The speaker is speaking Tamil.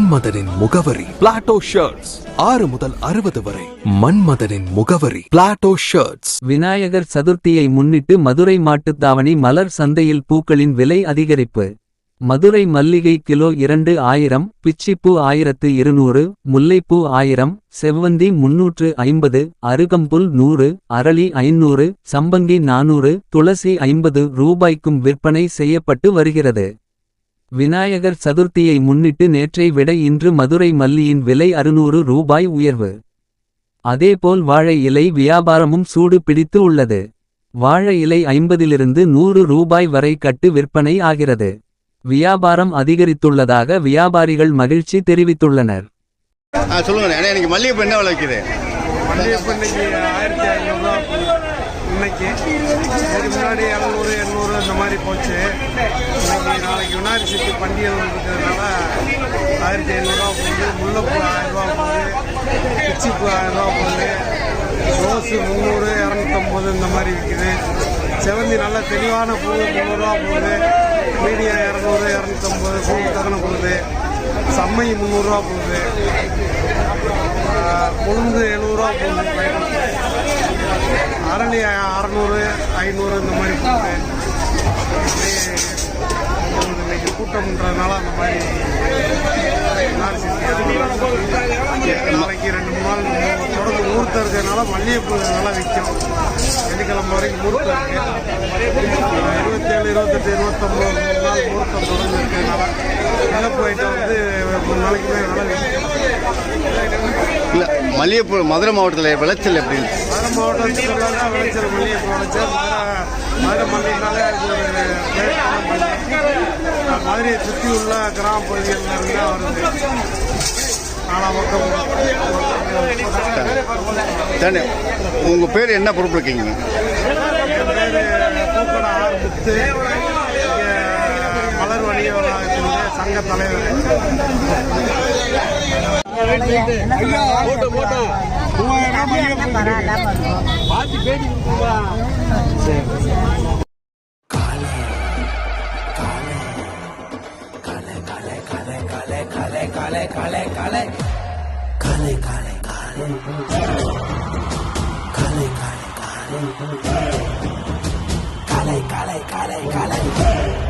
மன்மதனின் முகவரி பிளாட்டோ ஷர்ட்ஸ் ஆறு முதல் அறுபது வரை மன்மதனின் முகவரி பிளாட்டோ ஷர்ட்ஸ் விநாயகர் சதுர்த்தியை முன்னிட்டு மதுரை மாட்டுத்தாவணி மலர் சந்தையில் பூக்களின் விலை அதிகரிப்பு. மதுரை மல்லிகை கிலோ இரண்டு ஆயிரம் பிச்சிப்பூ ஆயிரத்து இருநூறு முல்லைப்பூ ஆயிரம் செவ்வந்தி முன்னூற்று ஐம்பது அருகம்புல் நூறு அரளி ஐநூறு சம்பங்கி நானூறு துளசி ஐம்பது ரூபாய்க்கும் விற்பனை செய்யப்பட்டு வருகிறது. விநாயகர் சதுர்த்தியை முன்னிட்டு நேற்றை விட இன்று மதுரை மல்லியின் விலை அறுநூறு ரூபாய் உயர்வு. அதேபோல் வாழை இலை வியாபாரமும் சூடு பிடித்து உள்ளது. வாழை இலை ஐம்பதிலிருந்து நூறு ரூபாய் வரை கட்டு விற்பனை ஆகிறது. வியாபாரம் அதிகரித்துள்ளதாக வியாபாரிகள் மகிழ்ச்சி தெரிவித்துள்ளனர். சொல்லுங்க அண்ணா எனக்கு மல்லிகைப்பூ என்ன விலை இன்னைக்கு. இதுக்கு முன்னாடி இரநூறு எண்ணூறு இந்த மாதிரி போச்சு. இன்னைக்கு நாளைக்கு விநாயகர் சக்தி பண்டிகை இருக்கிறதுனால ஆயிரத்தி ஐநூறுரூவா போகுது. முல்லைப்பூ ஆயிரரூவா போகுது. பிச்சிப்பூ ஆயிரரூவா போகுது. ரோஸு முந்நூறு இரநூத்தம்பது இந்த மாதிரி விற்கிது செவந்தி நல்ல தெளிவான பூ முந்நூறுரூவா போகுது. மீடியம் இரநூறு இரநூத்தம்பது பூ தகனம் போகுது. சம்மை முந்நூறுரூவா போகுது. கொழுந்து எழுநூறுவா போகுது. அரளி அறநூறு ஐநூறு இந்த மாதிரி போகுது இன்னைக்கு கூட்டம்ன்றதுனால அந்த மாதிரி நாளைக்கு ரெண்டு மூணு நாள் தொடர்ந்து முகூர்த்தம் இருக்கிறதுனால மல்லிகைப்பூ நல்லா விற்கும். வெள்ளிக்கிழமை வரைக்கும் முகூர்த்தம் இருக்கு. இருபத்தேழு இருபத்தெட்டு இருபத்தொம்பது மூணு நாள் முகூர்த்தம் தொடர்ந்து இருக்கிறதுனால நிலப்பு ஐட்டம் வந்து மூணு நாளைக்குமே நல்லா விற்கும். மல்லிகைப்பூ மதுரை மாவட்டத்தில் விளைச்சல் எப்படி மதுரை மாவட்டத்தில் விளைச்சல் மல்லிகைப்பூ விளைச்சல் மதுரை மதுரை மல்லினாலே அது ஒரு பேரான மல்லி மதுரையை சுற்றி உள்ள கிராம பகுதிகளில் தான் வருது தானே உங்கள் பேர் என்ன பொறுப்பு இருக்கீங்க என் பேர் பூக்கட ஆர் முத்து இங்கே மலர் வணிக வளாகத்தினுடைய சங்க தலைவர்